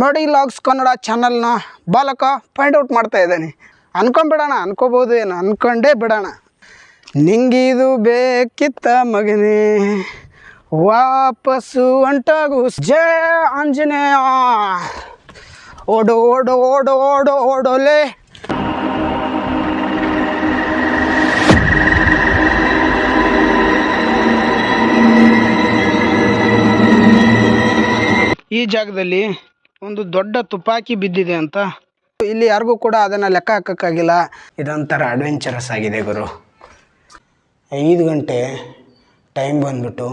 ನೋಡಿ ಲಾಗ್ಸ್ ಕನ್ನಡ ಚಾನಲ್ನ ಬಾಲಕ ಫೈಂಡ್ ಔಟ್ ಮಾಡ್ತಾ ಇದ್ದಾನೆ. ಅನ್ಕೊಂಬಿಡೋಣ ಅನ್ಕೋಬೋದು ಏನು, ಅನ್ಕೊಂಡೇ ಬಿಡೋಣ. ನಿಂಗಿದು ಬೇಕಿತ್ತ ಮಗನೇ, ವಾಪಸ್ಸು ಅಂಟಾಗು ಜಯ ಆಂಜನೇಯ. ಓಡೋ ಓಡೋ ಓಡೋ ಓಡೋ ಓಡೋಲೆ ಈ ಜಾಗದಲ್ಲಿ ಒಂದು ದೊಡ್ಡ ತುಪಾಕಿ ಬಿದ್ದಿದೆ ಅಂತ. ಇಲ್ಲಿ ಯಾರಿಗೂ ಕೂಡ ಅದನ್ನು ಲೆಕ್ಕ ಹಾಕೋಕ್ಕಾಗಿಲ್ಲ. ಇದೊಂಥರ ಅಡ್ವೆಂಚರಸ್ ಆಗಿದೆ ಗುರು. ಐದು ಗಂಟೆ ಟೈಮ್ ಬಂದ್ಬಿಟ್ಟು.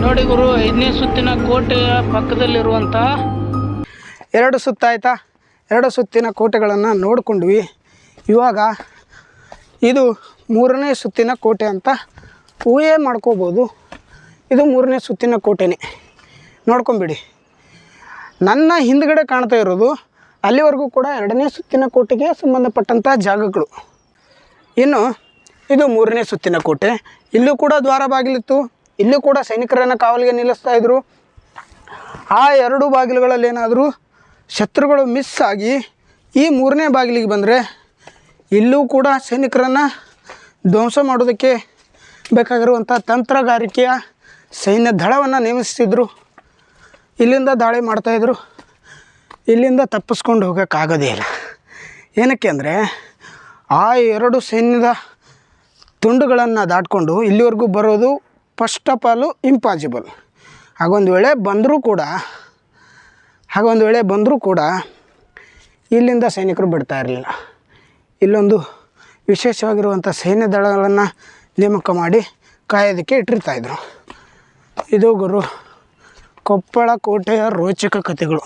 ನೋಡಿ ಗುರು ಐದನೇ ಸುತ್ತಿನ ಕೋಟೆಯ ಪಕ್ಕದಲ್ಲಿರುವಂತಹ ಎರಡು ಸುತ್ತ ಆಯ್ತಾ ಎರಡು ಸುತ್ತಿನ ಕೋಟೆಗಳನ್ನು ನೋಡಿಕೊಂಡ್ವಿ. ಇವಾಗ ಇದು ಮೂರನೇ ಸುತ್ತಿನ ಕೋಟೆ ಅಂತ ಊಹೆ ಮಾಡ್ಕೋಬೋದು. ಇದು ಮೂರನೇ ಸುತ್ತಿನ ಕೋಟೆನೇ. ನೋಡ್ಕೊಂಬಿಡಿ. ನನ್ನ ಹಿಂದ್ಗಡೆ ಕಾಣ್ತಾ ಇರೋದು ಅಲ್ಲಿವರೆಗೂ ಕೂಡ ಎರಡನೇ ಸುತ್ತಿನ ಕೋಟೆಗೆ ಸಂಬಂಧಪಟ್ಟಂಥ ಜಾಗಗಳು. ಇನ್ನು ಇದು ಮೂರನೇ ಸುತ್ತಿನ ಕೋಟೆ. ಇಲ್ಲೂ ಕೂಡ ದ್ವಾರ ಬಾಗಿಲಿತ್ತು. ಇಲ್ಲೂ ಕೂಡ ಸೈನಿಕರನ್ನು ಕಾವಲಿಗೆ ನಿಲ್ಲಿಸ್ತಾ ಇದ್ದರು ಆ ಎರಡು ಬಾಗಿಲುಗಳಲ್ಲಿ ಏನಾದರೂ ಶತ್ರುಗಳು ಮಿಸ್ ಆಗಿ ಈ ಮೂರನೇ ಬಾಗಿಲಿಗೆ ಬಂದರೆ ಇಲ್ಲೂ ಕೂಡ ಸೈನಿಕರನ್ನು ಧ್ವಂಸ ಮಾಡೋದಕ್ಕೆ ಬೇಕಾಗಿರುವಂಥ ತಂತ್ರಗಾರಿಕೆಯ ಸೈನ್ಯ ದಳವನ್ನು ನೇಮಿಸ್ತಿದ್ರು. ಇಲ್ಲಿಂದ ದಾಳಿ ಮಾಡ್ತಾಯಿದ್ರು ಇಲ್ಲಿಂದ ತಪ್ಪಿಸ್ಕೊಂಡು ಹೋಗೋಕ್ಕಾಗೋದೇ ಇಲ್ಲ. ಏನಕ್ಕೆ ಅಂದರೆ ಆ ಎರಡು ಸೈನ್ಯದ ತುಂಡುಗಳನ್ನು ದಾಟ್ಕೊಂಡು ಇಲ್ಲಿವರೆಗೂ ಬರೋದು ಫಸ್ಟ್ ಆಫ್ ಆಲು ಇಂಪಾಸಿಬಲ್ ಹಾಗೊಂದು ವೇಳೆ ಬಂದರೂ ಕೂಡ ಹಾಗೊಂದು ವೇಳೆ ಬಂದರೂ ಕೂಡ ಇಲ್ಲಿಂದ ಸೈನಿಕರು ಬಿಡ್ತಾ ಇರಲಿಲ್ಲ. ಇಲ್ಲೊಂದು ವಿಶೇಷವಾಗಿರುವಂಥ ಸೈನ್ಯ ದಳಗಳನ್ನು ನೇಮಕ ಮಾಡಿ ಕಾಯೋದಕ್ಕೆ ಇಟ್ಟಿರ್ತಾಯಿದ್ರು ಇದು ಗುರು ಕೊಪ್ಪಳ ಕೋಟೆಯ ರೋಚಕ ಕಥೆಗಳು.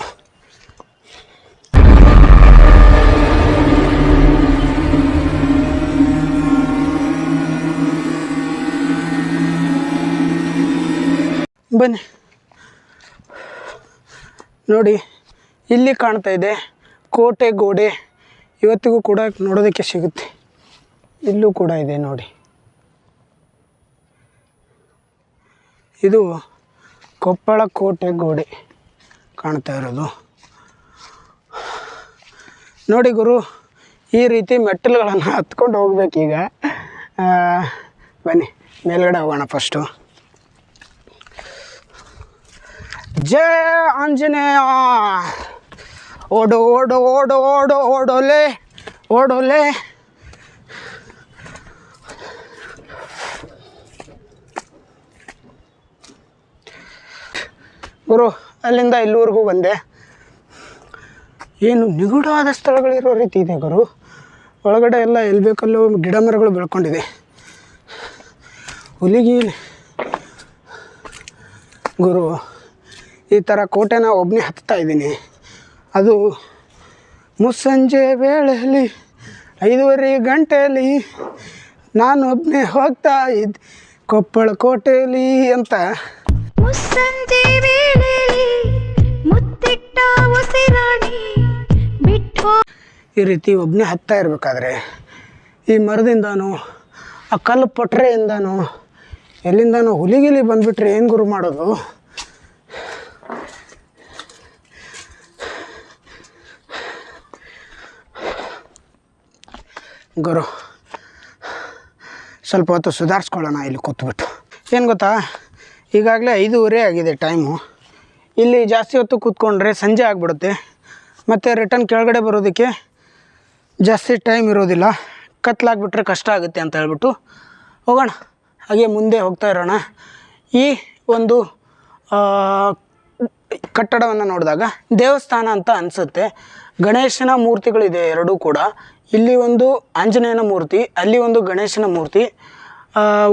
ಬನ್ನಿ. ನೋಡಿ, ಇಲ್ಲಿ ಕಾಣ್ತಾ ಇದೆ, ಕೋಟೆ ಗೋಡೆ ಇವತ್ತಿಗೂ ಕೂಡ ನೋಡೋದಕ್ಕೆ ಸಿಗುತ್ತೆ. ಇಲ್ಲೂ ಕೂಡ ಇದೆ ನೋಡಿ. ಇದು ಕೊಪ್ಪಳ ಕೋಟೆ ಗೋಡೆ ಕಾಣ್ತಾ ಇರೋದು. ನೋಡಿ ಗುರು, ಈ ರೀತಿ ಮೆಟ್ಟಲುಗಳನ್ನು ಹತ್ಕೊಂಡು ಹೋಗ್ಬೇಕೀಗ. ಬನ್ನಿ, ಮೇಲ್ಗಡೆ ಹೋಗೋಣ ಫಸ್ಟು ಜಯ ಆಂಜನೇಯ. ಓಡು ಓಡು ಓಡು ಓಡು, ಓಡೋಲೆ ಓಡೋಲೆ. ಗುರು, ಅಲ್ಲಿಂದ ಇಲ್ಲಿವರೆಗೂ ಬಂದೆ. ಏನು ನಿಗೂಢವಾದ ಸ್ಥಳಗಳಿರೋ ರೀತಿ ಇದೆ ಗುರು. ಒಳಗಡೆ ಎಲ್ಲ ಎಲ್ಲಿ ಬೇಕಲ್ಲೂ ಗಿಡ ಮರಗಳು ಬೆಳ್ಕೊಂಡಿದೆ ಹುಲಿಗಿ ಗುರು ಈ ಥರ ಕೋಟೆನ ಒಬ್ಬನೇ ಹತ್ತಾ ಇದ್ದೀನಿ. ಅದು ಮುಸ್ಸಂಜೆ ವೇಳೆಯಲ್ಲಿ ಐದೂವರೆ ಗಂಟೆಯಲ್ಲಿ ನಾನು ಒಬ್ಬನೇ ಹೋಗ್ತಾ ಇದ್ ಕೊಪ್ಪಳ ಕೋಟೆಯಲ್ಲಿ ಅಂತ. ಮುಸ್ಸಂಜೆ ಮುತ್ತಿಟ್ಟ ಬಿಟ್ಟು ಈ ರೀತಿ ಒಬ್ಬನೇ ಹತ್ತಾ ಇರಬೇಕಾದ್ರೆ ಈ ಮರದಿಂದನೂ ಆ ಕಲ್ಲು ಪೊಟ್ರೆಯಿಂದನೂ ಎಲ್ಲಿಂದನೂ ಹುಲಿಗಿಲಿ ಬಂದುಬಿಟ್ರೆ ಏನು ಗುರು ಮಾಡೋದು? ಗುರು, ಸ್ವಲ್ಪ ಹೊತ್ತು ಸುಧಾರಿಸ್ಕೊಳ್ಳೋಣ ಇಲ್ಲಿ ಕೂತ್ಬಿಟ್ಟು. ಏನು ಗೊತ್ತಾ? ಈಗಾಗಲೇ ಐದೂವರೆ ಆಗಿದೆ ಟೈಮು ಇಲ್ಲಿ ಜಾಸ್ತಿ ಹೊತ್ತು ಕೂತ್ಕೊಂಡ್ರೆ ಸಂಜೆ ಆಗಿಬಿಡುತ್ತೆ. ಮತ್ತು ರಿಟರ್ನ್ ಕೆಳಗಡೆ ಬರೋದಕ್ಕೆ ಜಾಸ್ತಿ ಟೈಮ್ ಇರೋದಿಲ್ಲ. ಕತ್ಲಾಗ್ಬಿಟ್ರೆ ಕಷ್ಟ ಆಗುತ್ತೆ ಅಂತ ಹೇಳ್ಬಿಟ್ಟು ಹೋಗೋಣ. ಹಾಗೆ ಮುಂದೆ ಹೋಗ್ತಾ ಇರೋಣ. ಈ ಒಂದು ಕಟ್ಟಡವನ್ನು ನೋಡಿದಾಗ ದೇವಸ್ಥಾನ ಅಂತ ಅನಿಸುತ್ತೆ. ಗಣೇಶನ ಮೂರ್ತಿಗಳಿದೆ ಎರಡೂ ಕೂಡ. ಇಲ್ಲಿ ಒಂದು ಆಂಜನೇಯನ ಮೂರ್ತಿ, ಅಲ್ಲಿ ಒಂದು ಗಣೇಶನ ಮೂರ್ತಿ.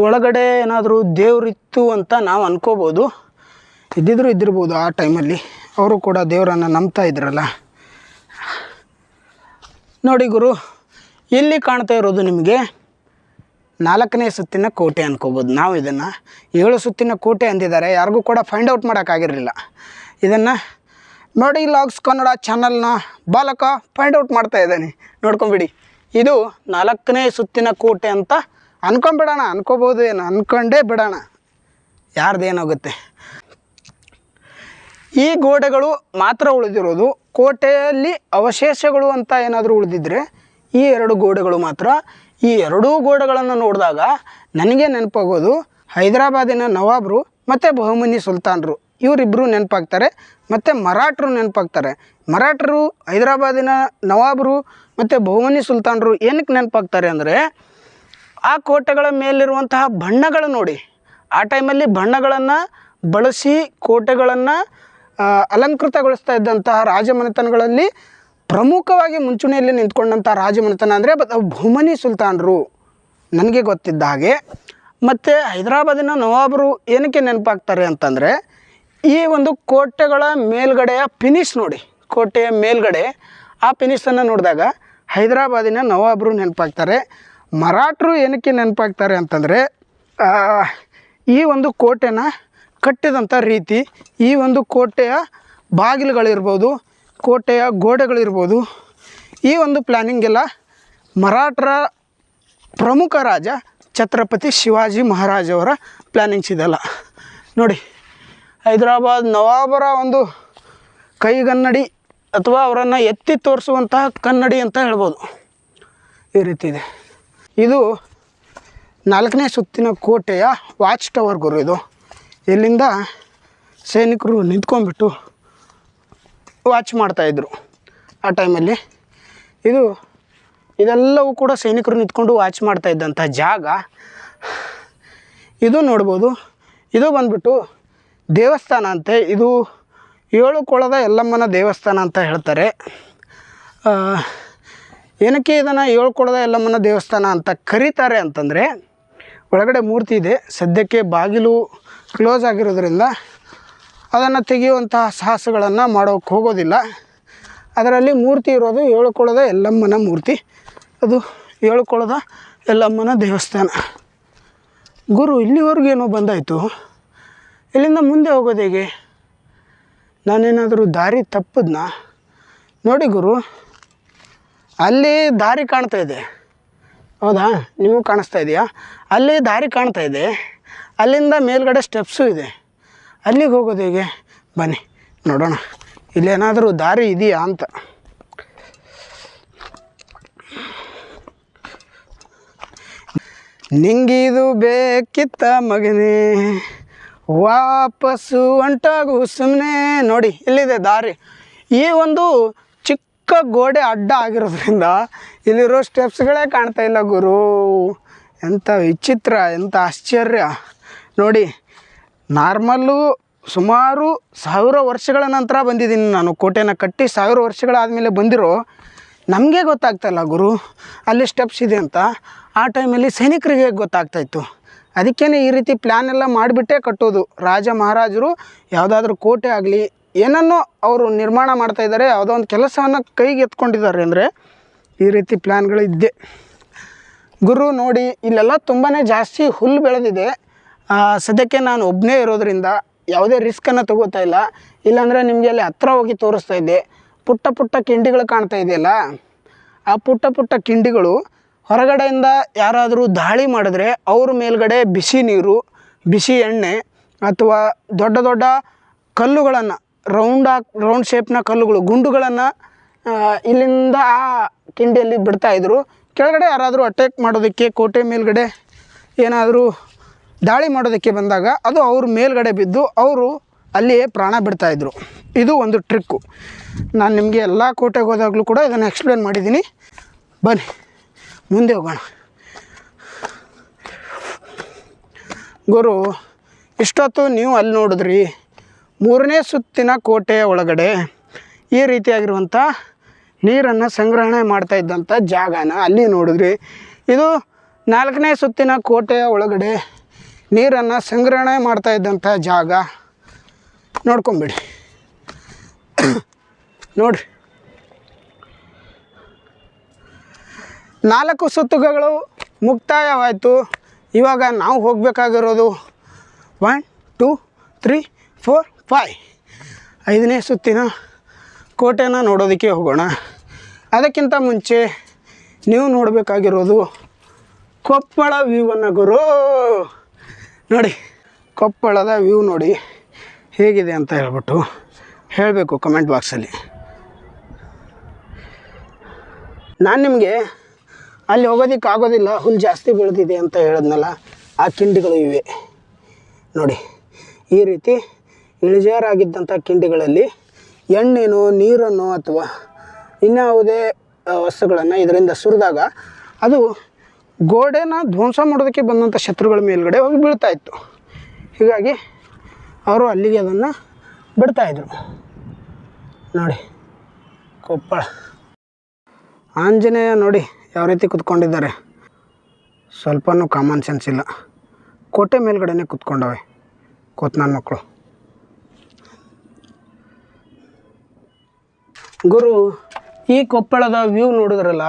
ಒಳಗಡೆ ಏನಾದರೂ ದೇವರಿತ್ತು ಅಂತ ನಾವು ಅನ್ಕೋಬೋದು. ಇದ್ದಿದ್ರು ಇದ್ದಿರ್ಬೋದು ಆ ಟೈಮಲ್ಲಿ. ಅವರು ಕೂಡ ದೇವರನ್ನು ನಂಬ್ತಾ ಇದ್ರಲ್ಲ. ನೋಡಿ ಗುರು, ಇಲ್ಲಿ ಕಾಣ್ತಾ ಇರೋದು ನಿಮಗೆ ನಾಲ್ಕನೇ ಸುತ್ತಿನ ಕೋಟೆ ಅನ್ಕೋಬೋದು. ನಾವು ಇದನ್ನು ಏಳು ಸುತ್ತಿನ ಕೋಟೆ ಅಂದಿದ್ದಾರೆ. ಯಾರಿಗೂ ಕೂಡ ಫೈಂಡ್ ಔಟ್ ಮಾಡೋಕ್ಕಾಗಿರಲಿಲ್ಲ ಇದನ್ನು ನೋಡಿ ಲಾಗ್ಸ್ ಕನ್ನಡ ಚಾನಲ್ನ ಬಾಲಕ ಫೈಂಡ್ ಔಟ್ ಮಾಡ್ತಾ ಇದ್ದಾನೆ. ನೋಡ್ಕೊಂಬಿಡಿ. ಇದು ನಾಲ್ಕನೇ ಸುತ್ತಿನ ಕೋಟೆ ಅಂತ ಅನ್ಕೊಂಬಿಡೋಣ. ಅನ್ಕೋಬೋದು ಏನು? ಅಂದ್ಕೊಂಡೇ ಬಿಡೋಣ. ಯಾರ್ದೇನಾಗುತ್ತೆ ಈ ಗೋಡೆಗಳು ಮಾತ್ರ ಉಳಿದಿರೋದು. ಕೋಟೆಯಲ್ಲಿ ಅವಶೇಷಗಳು ಅಂತ ಏನಾದರೂ ಉಳಿದಿದ್ರೆ ಈ ಎರಡು ಗೋಡೆಗಳು ಮಾತ್ರ. ಈ ಎರಡೂ ಗೋಡೆಗಳನ್ನು ನೋಡಿದಾಗ ನನಗೆ ನೆನಪಾಗೋದು ಹೈದರಾಬಾದಿನ ನವಾಬರು ಮತ್ತು ಬಹುಮನಿ ಸುಲ್ತಾನರು. ಇವರಿಬ್ಬರು ನೆನಪಾಗ್ತಾರೆ, ಮತ್ತು ಮರಾಠರು ನೆನಪಾಗ್ತಾರೆ. ಮರಾಠರು, ಹೈದರಾಬಾದಿನ ನವಾಬರು, ಮತ್ತು ಬಹುಮನಿ ಸುಲ್ತಾನರು ಏನಕ್ಕೆ ನೆನಪಾಗ್ತಾರೆ ಅಂದರೆ, ಆ ಕೋಟೆಗಳ ಮೇಲಿರುವಂತಹ ಬಣ್ಣಗಳು ನೋಡಿ. ಆ ಟೈಮಲ್ಲಿ ಬಣ್ಣಗಳನ್ನು ಬಳಸಿ ಕೋಟೆಗಳನ್ನು ಅಲಂಕೃತಗೊಳಿಸ್ತಾ ಇದ್ದಂತಹ ರಾಜಮನೆತನಗಳಲ್ಲಿ ಪ್ರಮುಖವಾಗಿ ಮುಂಚೂಣಿಯಲ್ಲಿ ನಿಂತ್ಕೊಂಡಂಥ ರಾಜಮನೆತನ ಅಂದರೆ ಬಹುಮನಿ ಸುಲ್ತಾನರು. ನನಗೆ ಗೊತ್ತಿದ್ದ ಹಾಗೆ. ಮತ್ತು ಹೈದರಾಬಾದಿನ ನವಾಬರು ಏನಕ್ಕೆ ನೆನಪಾಗ್ತಾರೆ ಅಂತಂದರೆ ಈ ಒಂದು ಕೋಟೆಗಳ ಮೇಲ್ಗಡೆಯ ಫಿನಿಶ್ ನೋಡಿ. ಕೋಟೆಯ ಮೇಲ್ಗಡೆ ಆ ಫಿನಿಶನ್ನು ನೋಡಿದಾಗ ಹೈದರಾಬಾದಿನ ನವಾಬರು ನೆನಪಾಗ್ತಾರೆ. ಮರಾಠರು ಏನಕ್ಕೆ ನೆನಪಾಗ್ತಾರೆ ಅಂತಂದರೆ ಈ ಒಂದು ಕೋಟೆನ ಕಟ್ಟಿದಂಥ ರೀತಿ, ಈ ಒಂದು ಕೋಟೆಯ ಬಾಗಿಲುಗಳಿರ್ಬೋದು, ಕೋಟೆಯ ಗೋಡೆಗಳಿರ್ಬೋದು, ಈ ಒಂದು ಪ್ಲ್ಯಾನಿಂಗೆಲ್ಲ ಮರಾಠರ ಪ್ರಮುಖ ರಾಜ ಛತ್ರಪತಿ ಶಿವಾಜಿ ಮಹಾರಾಜವರ ಪ್ಲ್ಯಾನಿಂಗ್ಸ್ ಇದೆಲ್ಲ ನೋಡಿ ಹೈದರಾಬಾದ್ ನವಾಬರ ಒಂದು ಕೈಗನ್ನಡಿ ಅಥವಾ ಅವರನ್ನು ಎತ್ತಿ ತೋರಿಸುವಂತಹ ಕನ್ನಡಿ ಅಂತ ಹೇಳ್ಬೋದು. ಈ ರೀತಿ ಇದೆ. ಇದು ನಾಲ್ಕನೇ ಸುತ್ತಿನ ಕೋಟೆಯ ವಾಚ್ ಟವರ್ ಗುರು ಇದು. ಇಲ್ಲಿಂದ ಸೈನಿಕರು ನಿಂತ್ಕೊಂಡ್ಬಿಟ್ಟು ವಾಚ್ ಮಾಡ್ತಾಯಿದ್ರು ಆ ಟೈಮಲ್ಲಿ ಇದು ಇದೆಲ್ಲವೂ ಕೂಡ ಸೈನಿಕರು ನಿಂತ್ಕೊಂಡು ವಾಚ್ ಮಾಡ್ತಾ ಇದ್ದಂಥ ಜಾಗ. ಇದು ನೋಡ್ಬೋದು. ಇದು ಬಂದ್ಬಿಟ್ಟು ದೇವಸ್ಥಾನ ಅಂತೆ. ಇದು ಏಳು ಕೊಳದ ಎಲ್ಲಮ್ಮನ ದೇವಸ್ಥಾನ ಅಂತ ಹೇಳ್ತಾರೆ. ಏನಕ್ಕೆ ಇದನ್ನು ಏಳು ಕೊಳದ ಎಲ್ಲಮ್ಮನ ದೇವಸ್ಥಾನ ಅಂತ ಕರೀತಾರೆ ಅಂತಂದರೆ, ಒಳಗಡೆ ಮೂರ್ತಿ ಇದೆ. ಸದ್ಯಕ್ಕೆ ಬಾಗಿಲು ಕ್ಲೋಸ್ ಆಗಿರೋದ್ರಿಂದ ಅದನ್ನು ತೆಗೆಯುವಂತಹ ಸಾಹಸಗಳನ್ನು ಮಾಡೋಕ್ಕೆ ಹೋಗೋದಿಲ್ಲ. ಅದರಲ್ಲಿ ಮೂರ್ತಿ ಇರೋದು ಏಳು ಕೊಳದ ಎಲ್ಲಮ್ಮನ ಮೂರ್ತಿ. ಅದು ಏಳು ಕೊಳದ ಎಲ್ಲಮ್ಮನ ದೇವಸ್ಥಾನ. ಗುರು, ಇಲ್ಲಿವರೆಗೂ ಏನೋ ಬಂದಾಯಿತು? ಇಲ್ಲಿಂದ ಮುಂದೆ ಹೋಗೋದು ಹೇಗೆ? ನಾನೇನಾದರೂ ದಾರಿ ತಪ್ಪದ್ನ? ನೋಡಿ ಗುರು, ಅಲ್ಲಿ ದಾರಿ ಕಾಣ್ತಾ ಇದೆ. ಹೌದಾ? ನೀವು ಕಾಣಿಸ್ತಾ ಇದೆಯಾ? ಅಲ್ಲಿ ದಾರಿ ಕಾಣ್ತಾ ಇದೆ. ಅಲ್ಲಿಂದ ಮೇಲ್ಗಡೆ ಸ್ಟೆಪ್ಸು ಇದೆ. ಅಲ್ಲಿಗೆ ಹೋಗೋದು ಹೇಗೆ? ಬನ್ನಿ, ನೋಡೋಣ. ಇಲ್ಲೇನಾದರೂ ದಾರಿ ಇದೆಯಾ ಅಂತ. ನಿಂಗಿದು ಬೇಕಿತ್ತ ಮಗನೇ. ವಾಪಸ್ಸು ಹೊಂಟಾಗು ಸುಮ್ಮನೆ ನೋಡಿ, ಇಲ್ಲಿದೆ ದಾರಿ. ಈ ಒಂದು ಚಿಕ್ಕ ಗೋಡೆ ಅಡ್ಡ ಆಗಿರೋದ್ರಿಂದ ಇಲ್ಲಿರೋ ಸ್ಟೆಪ್ಸ್ಗಳೇ ಕಾಣ್ತಾ ಇಲ್ಲ ಗುರು. ಎಂಥ ವಿಚಿತ್ರ, ಎಂಥ ಆಶ್ಚರ್ಯ. ನೋಡಿ, ನಾರ್ಮಲ್ಲು ಸುಮಾರು ಸಾವಿರ ವರ್ಷಗಳ ನಂತರ ಬಂದಿದ್ದೀನಿ ನಾನು. ಕೋಟೆನ ಕಟ್ಟಿ ಸಾವಿರ ವರ್ಷಗಳಾದಮೇಲೆ ಬಂದಿರೋ, ನಮಗೆ ಗೊತ್ತಾಗ್ತಾಯಿಲ್ಲ ಗುರು. ಅಲ್ಲಿ ಸ್ಟೆಪ್ಸ್ ಇದೆ ಅಂತ. ಆ ಟೈಮಲ್ಲಿ ಸೈನಿಕರಿಗೆ ಗೊತ್ತಾಗ್ತಾಯಿತ್ತು ಅದಕ್ಕೇ ಈ ರೀತಿ ಪ್ಲ್ಯಾನ್ ಎಲ್ಲ ಮಾಡಿಬಿಟ್ಟೇ ಕಟ್ಟೋದು. ರಾಜ ಮಹಾರಾಜರು ಯಾವುದಾದ್ರೂ ಕೋಟೆ ಆಗಲಿ, ಏನನ್ನೋ ಅವರು ನಿರ್ಮಾಣ ಮಾಡ್ತಾ ಇದ್ದಾರೆ, ಯಾವುದೋ ಒಂದು ಕೆಲಸವನ್ನು ಕೈಗೆ ಎತ್ಕೊಂಡಿದ್ದಾರೆ ಅಂದರೆ ಈ ರೀತಿ ಪ್ಲ್ಯಾನ್ಗಳು ಇದ್ದೆ. ಗುರು ನೋಡಿ, ಇಲ್ಲೆಲ್ಲ ತುಂಬಾ ಜಾಸ್ತಿ ಹುಲ್ಲು ಬೆಳೆದಿದೆ. ಸದ್ಯಕ್ಕೆ ನಾನು ಒಬ್ಬನೇ ಇರೋದರಿಂದ ಯಾವುದೇ ರಿಸ್ಕನ್ನು ತಗೋತಾ ಇಲ್ಲ. ಇಲ್ಲಾಂದರೆ ನಿಮಗೆ ಅಲ್ಲಿ ಹತ್ರ ಹೋಗಿ ತೋರಿಸ್ತಾ ಇದ್ದೆ. ಪುಟ್ಟ ಪುಟ್ಟ ಕಿಂಡಿಗಳು ಕಾಣ್ತಾ ಇದೆಯಲ್ಲ? ಆ ಪುಟ್ಟ ಪುಟ್ಟ ಕಿಂಡಿಗಳು ಹೊರಗಡೆಯಿಂದ ಯಾರಾದರೂ ದಾಳಿ ಮಾಡಿದ್ರೆ ಅವ್ರ ಮೇಲ್ಗಡೆ ಬಿಸಿ ನೀರು, ಬಿಸಿ ಎಣ್ಣೆ ಅಥವಾ ದೊಡ್ಡ ದೊಡ್ಡ ಕಲ್ಲುಗಳನ್ನು ರೌಂಡ್ ಹಾಕ್ ರೌಂಡ್ ಶೇಪ್ನ ಕಲ್ಲುಗಳು, ಗುಂಡುಗಳನ್ನು ಇಲ್ಲಿಂದ ಆ ಕಿಂಡಿಯಲ್ಲಿ ಬಿಡ್ತಾಯಿದ್ರು ಕೆಳಗಡೆ ಯಾರಾದರೂ ಅಟ್ಯಾಕ್ ಮಾಡೋದಕ್ಕೆ, ಕೋಟೆ ಮೇಲುಗಡೆ ಏನಾದರೂ ದಾಳಿ ಮಾಡೋದಕ್ಕೆ ಬಂದಾಗ ಅದು ಅವ್ರ ಮೇಲ್ಗಡೆ ಬಿದ್ದು ಅವರು ಅಲ್ಲಿಯೇ ಪ್ರಾಣ ಬಿಡ್ತಾಯಿದ್ರು ಇದು ಒಂದು ಟ್ರಿಕ್ಕು ನಾನು ನಿಮಗೆ ಎಲ್ಲ ಕೋಟೆಗೆ ಹೋದಾಗಲೂ ಕೂಡ ಇದನ್ನು ಎಕ್ಸ್ಪ್ಲೇನ್ ಮಾಡಿದ್ದೀನಿ. ಬನ್ನಿ. ಮುಂದೆ ಹೋಗೋಣ. ಗುರು, ಇಷ್ಟೊತ್ತು ನೀವು ಅಲ್ಲಿ ನೋಡಿದ್ರಿ, ಮೂರನೇ ಸುತ್ತಿನ ಕೋಟೆಯ ಒಳಗಡೆ ಈ ರೀತಿಯಾಗಿರುವಂಥ ನೀರನ್ನು ಸಂಗ್ರಹಣೆ ಮಾಡ್ತಾ ಇದ್ದಂಥ ಜಾಗನ ಅಲ್ಲಿ ನೋಡಿದ್ರಿ. ಇದು ನಾಲ್ಕನೇ ಸುತ್ತಿನ ಕೋಟೆಯ ಒಳಗಡೆ ನೀರನ್ನು ಸಂಗ್ರಹಣೆ ಮಾಡ್ತಾ ಇದ್ದಂಥ ಜಾಗ. ನೋಡ್ಕೊಂಬಿಡಿ. ನೋಡ್ರಿ. ನಾಲ್ಕು ಸುತ್ತುಗಳು ಮುಕ್ತಾಯವಾಯಿತು. ಇವಾಗ ನಾವು ಹೋಗಬೇಕಾಗಿರೋದು one two three four five ಐದನೇ ಸುತ್ತಿನ ಕೋಟೆನ ನೋಡೋದಕ್ಕೆ ಹೋಗೋಣ. ಅದಕ್ಕಿಂತ ಮುಂಚೆ ನೀವು ನೋಡಬೇಕಾಗಿರೋದು ಕೊಪ್ಪಳ ವ್ಯೂವನ್ನು ಗುರು. ನೋಡಿ, ಕೊಪ್ಪಳದ ವ್ಯೂ ನೋಡಿ ಹೇಗಿದೆ ಅಂತ ಹೇಳ್ಬಿಟ್ಟು ಹೇಳಬೇಕು ಕಮೆಂಟ್ ಬಾಕ್ಸಲ್ಲಿ ನಾನು ನಿಮಗೆ ಅಲ್ಲಿ ಹೋಗೋದಕ್ಕೆ ಆಗೋದಿಲ್ಲ ಹುಲ್ಲು ಜಾಸ್ತಿ ಬೆಳೆದಿದೆ ಅಂತ ಹೇಳಿದ್ನಲ್ಲ, ಆ ಕಿಂಡಿಗಳು ಇವೆ. ನೋಡಿ, ಈ ರೀತಿ ಇಳಿಜಾರಾಗಿದ್ದಂಥ ಕಿಂಡಿಗಳಲ್ಲಿ ಎಣ್ಣೆನೋ, ನೀರನ್ನು ಅಥವಾ ಇನ್ಯಾವುದೇ ವಸ್ತುಗಳನ್ನು ಇದರಿಂದ ಸುರಿದಾಗ ಅದು ಗೋಡೆನ ಧ್ವಂಸ ಮಾಡೋದಕ್ಕೆ ಬಂದಂಥ ಶತ್ರುಗಳ ಮೇಲುಗಡೆ ಹೋಗಿ ಬೀಳ್ತಾ ಇತ್ತು. ಹೀಗಾಗಿ ಅವರು ಅಲ್ಲಿಗೆ ಅದನ್ನು ಬಿಡ್ತಾಯಿದ್ರು ನೋಡಿ, ಕೊಪ್ಪಳ. ಆಂಜನೇಯ ನೋಡಿ ಯಾವ ರೀತಿ ಕುತ್ಕೊಂಡಿದ್ದಾರೆ? ಸ್ವಲ್ಪನೂ ಕಾಮನ್ ಸೆನ್ಸ್ ಇಲ್ಲ. ಕೋಟೆ ಮೇಲ್ಗಡೆನೇ ಕುತ್ಕೊಂಡವೆ, ಕೋತ್ನಾನ್ ಮಕ್ಕಳು. ಗುರು, ಈ ಕೊಪ್ಪಳದ ವ್ಯೂ ನೋಡಿದ್ರಲ್ಲ,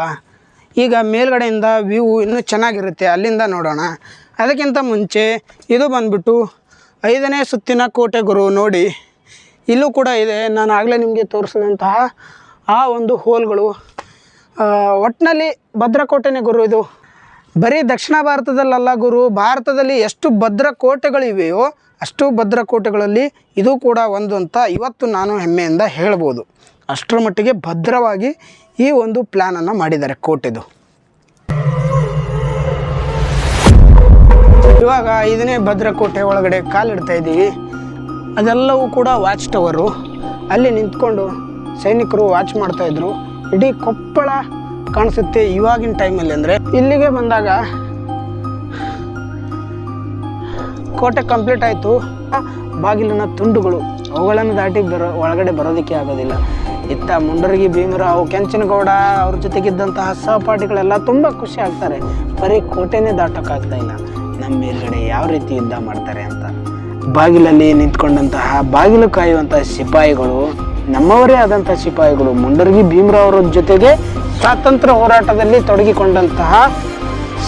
ಈಗ ಮೇಲ್ಗಡೆಯಿಂದ ವ್ಯೂ ಇನ್ನೂ ಚೆನ್ನಾಗಿರುತ್ತೆ, ಅಲ್ಲಿಂದ ನೋಡೋಣ. ಅದಕ್ಕಿಂತ ಮುಂಚೆ ಇದು ಬಂದ್ಬಿಟ್ಟು ಐದನೇ ಸುತ್ತಿನ ಕೋಟೆ ಗುರು ನೋಡಿ. ಇಲ್ಲೂ ಕೂಡ ಇದೆ, ನಾನು ಆಗಲೇ ನಿಮಗೆ ತೋರಿಸಿದಂತಹ ಆ ಒಂದು ಹೋಲ್ಗಳು ಒಟ್ಟಿನಲ್ಲಿ ಭದ್ರಕೋಟೆನೇ ಗುರು ಇದು. ಬರೀ ದಕ್ಷಿಣ ಭಾರತದಲ್ಲಲ್ಲ ಗುರು, ಭಾರತದಲ್ಲಿ ಎಷ್ಟು ಭದ್ರಕೋಟೆಗಳಿವೆಯೋ ಅಷ್ಟು ಭದ್ರಕೋಟೆಗಳಲ್ಲಿ ಇದು ಕೂಡ ಒಂದು ಅಂತ ಇವತ್ತು ನಾನು ಹೆಮ್ಮೆಯಿಂದ ಹೇಳ್ಬೋದು. ಅಷ್ಟರ ಮಟ್ಟಿಗೆ ಭದ್ರವಾಗಿ ಈ ಒಂದು ಪ್ಲ್ಯಾನನ್ನು ಮಾಡಿದ್ದಾರೆ ಕೋಟೆದು. ಇವಾಗ ಐದನೇ ಭದ್ರಕೋಟೆ ಒಳಗಡೆ ಕಾಲಿಡ್ತಾ ಇದ್ದೀವಿ. ಅದೆಲ್ಲವೂ ಕೂಡ ವಾಚ್ ಟವರು ಅಲ್ಲಿ ನಿಂತ್ಕೊಂಡು ಸೈನಿಕರು ವಾಚ್ ಮಾಡ್ತಾಯಿದ್ರು ಇಡೀ ಕೊಪ್ಪಳ ಕಾಣಿಸುತ್ತೆ ಇವಾಗಿನ ಟೈಮಲ್ಲಿ ಅಂದರೆ. ಇಲ್ಲಿಗೆ ಬಂದಾಗ ಕೋಟೆ ಕಂಪ್ಲೀಟ್ ಆಯಿತು. ಬಾಗಿಲಿನ ತುಂಡುಗಳು ಅವುಗಳನ್ನು ದಾಟಿ ಬರೋ, ಒಳಗಡೆ ಬರೋದಕ್ಕೆ ಆಗೋದಿಲ್ಲ. ಇತ್ತ ಮುಂಡರಗಿ ಭೀಮರಾವ್, ಕೆಂಚನಗೌಡ ಅವ್ರ ಜೊತೆಗಿದ್ದಂತಹ ಸಹಪಾಠಿಗಳೆಲ್ಲ ತುಂಬ ಖುಷಿ ಆಗ್ತಾರೆ. ಬರೀ ಕೋಟೆನೇ ದಾಟೋಕ್ಕಾಗ್ತಾ ಇಲ್ಲ. ನಮ್ಮ ಮೇಲ್ಗಡೆ ಯಾವ ರೀತಿ ಯುದ್ಧ ಮಾಡ್ತಾರೆ ಅಂತ. ಬಾಗಿಲಲ್ಲಿ ನಿಂತ್ಕೊಂಡಂತಹ ಬಾಗಿಲು ಕಾಯುವಂತಹ ಸಿಪಾಯಿಗಳು ನಮ್ಮವರೇ ಆದಂಥ ಸಿಪಾಯಿಗಳು ಮುಂಡರಗಿ ಅವರ ಜೊತೆಗೆ ಸ್ವಾತಂತ್ರ್ಯ ಹೋರಾಟದಲ್ಲಿ ತೊಡಗಿಕೊಂಡಂತಹ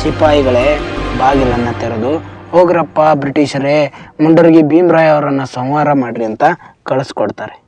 ಸಿಪಾಯಿಗಳೇ, ಬಾಗಿಲನ್ನು ತೆರೆದು, ಹೋಗ್ರಪ್ಪ ಬ್ರಿಟಿಷರೇ, ಮುಂಡರಗಿ ಭೀಮರಾಯ್ ಅವರನ್ನು ಸಂಹಾರ ಮಾಡ್ರಿ ಅಂತ ಕಳಿಸ್ಕೊಡ್ತಾರೆ.